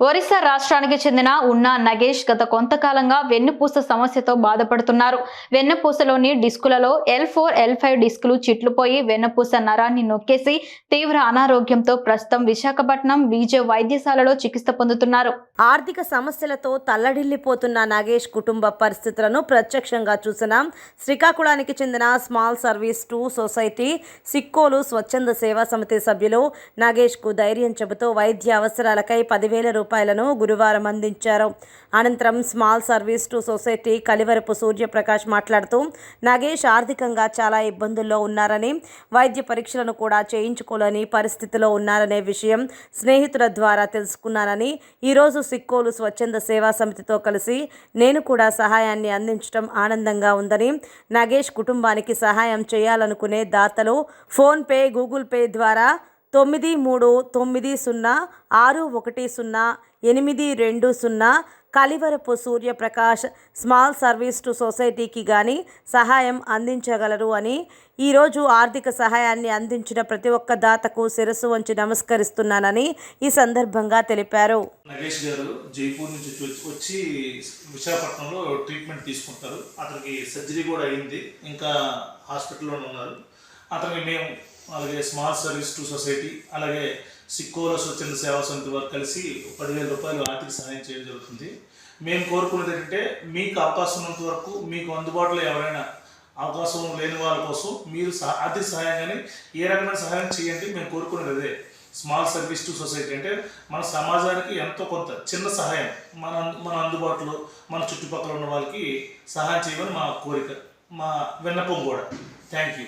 ఒరిస్సా రాష్ట్రానికి చెందిన ఉన్నా నగేష్ గత కొంతకాలంగా వెన్నుపూస సమస్యతో బాధపడుతున్నారు. వెన్నుపూసలోని డిస్కులలో ఎల్ ఫోర్ ఎల్ ఫైవ్ డిస్కులు చిట్లుపోయి వెన్నుపూస నరాన్ని నొక్కేసి తీవ్ర అనారోగ్యంతో ప్రస్తుతం విశాఖపట్నం బీజే వైద్యశాలలో చికిత్స పొందుతున్నారు. ఆర్థిక సమస్యలతో తల్లడిల్లిపోతున్న నాగేష్ కుటుంబ పరిస్థితులను ప్రత్యక్షంగా చూసిన శ్రీకాకుళానికి చెందిన small service to society Sikkolu స్వచ్ఛంద సేవా సమితి సభ్యులు నాగేష్కు ధైర్యం చెబుతూ వైద్య అవసరాలకై పదివేల రూపాయలు రూపాయలను గురువారం అందించారు. అనంతరం small service to society Kalivarapu Suryaprakash మాట్లాడుతూ నాగేష్ ఆర్థికంగా చాలా ఇబ్బందుల్లో ఉన్నారని వైద్య పరీక్షలను కూడా చేయించుకోలేని పరిస్థితిలో ఉన్నారనే విషయం స్నేహితుల ద్వారా తెలుసుకున్నానని ఈరోజు సిక్కోలు స్వచ్ఛంద సేవా సమితితో కలిసి నేను కూడా సహాయాన్ని అందించడం ఆనందంగా ఉందని నాగేష్ కుటుంబానికి సహాయం చేయాలనుకునే దాతలు ఫోన్పే గూగుల్ పే ద్వారా తొమ్మిది మూడు తొమ్మిది సున్నా ఆరు ఒకటి సున్నా ఎనిమిది రెండు సున్నా Kalivarapu Suryaprakash small service to సొసైటీకి కానీ సహాయం అందించగలరు అని ఈరోజు ఆర్థిక సహాయాన్ని అందించిన ప్రతి ఒక్క దాతకు శిరస్సు వంచి నమస్కరిస్తున్నానని ఈ సందర్భంగా తెలిపారు. నగేష్ గారు జైపూర్ నుంచి వచ్చి- విశాఖపట్నంలో ట్రీట్మెంట్ తీసుకుంటారు. అతనికి సర్జరీ కూడా అయింది. ఇంకా హాస్పిటల్లో ఉన్నారు. అతనికి మేము అలాగే స్మాల్ సర్వీస్ టు సొసైటీ అలాగే సిక్కోల స్వచ్ఛంద సేవా సమితి వారు కలిసి పదివేల రూపాయలు ఆర్థిక సహాయం చేయడం జరుగుతుంది. మేము కోరుకునేది ఏంటంటే మీకు అవకాశం ఉన్నంత వరకు మీకు అందుబాటులో ఎవరైనా అవకాశం లేని వాళ్ళ కోసం మీరు ఆర్థిక సహాయం కానీ ఏ రకమైన సహాయం చేయండి మేము కోరుకునేది అదే. స్మాల్ సర్వీస్ టు సొసైటీ అంటే మన సమాజానికి ఎంతో కొంత చిన్న సహాయం మన మన అందుబాటులో మన చుట్టుపక్కల ఉన్న వాళ్ళకి సహాయం చేయమని మా కోరిక మా విన్నపం కూడా. Thank you